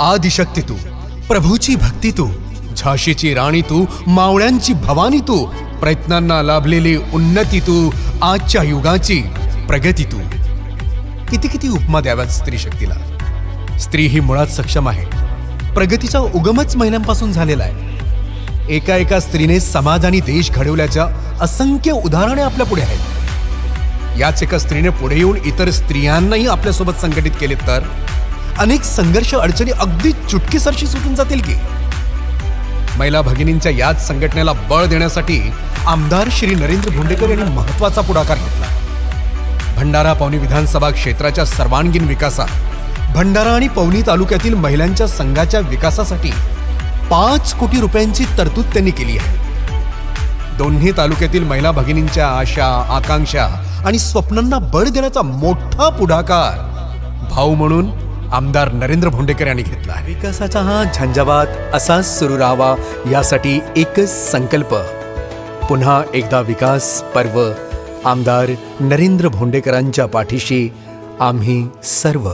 आदिशक्ती तू प्रभूची भक्ती तू झाशीची राणी तू मावळ्यांची भवानी तू प्रयत्नांना लाभलेली उन्नती तू आजच्या युगाची प्रगती तू. किती किती उपमा द्याव्यात स्त्री शक्तीला स्त्री ही मुळात सक्षम आहे. प्रगतीचा उगमच महिन्यांपासून झालेला आहे. एका एका स्त्रीने समाज आणि देश घडवल्याच्या असंख्य उदाहरणे आपल्या पुढे आहेत. याच एका स्त्रीने पुढे येऊन इतर स्त्रियांनाही आपल्यासोबत संघटित केले तर? अनेक संघर्ष अडचणी अगदी चुटकीसरशी सुटून जातील की? महिला भगिनींच्या याच संघटनेला बळ देण्यासाठी आमदार श्री नरेंद्र भोंडेकर यांनी महत्त्वाचा पुढाकार घेतला. भंडारा पवनी विधानसभा क्षेत्राच्या सर्वांगीण विकासात भंडारा आणि पवनी तालुक्यातील महिलांच्या संघाच्या विकासासाठी पाच कोटी रुपयांची तरतूद त्यांनी केली आहे. दोन्ही तालुक्यातील महिला भगिनींच्या आशा आकांक्षा आणि स्वप्नांना बळ देण्याचा मोठा पुढाकार भाऊ म्हणून आमदार नरेंद्र भोंडेकर यांनी घेतला आहे. विकासाचा हा झंझावात असाच सुरू राहावा यासाठी एकच संकल्प. पुन्हा एकदा विकास पर्व आमदार नरेंद्र भोंडेकरांच्या पाठीशी आम्ही सर्व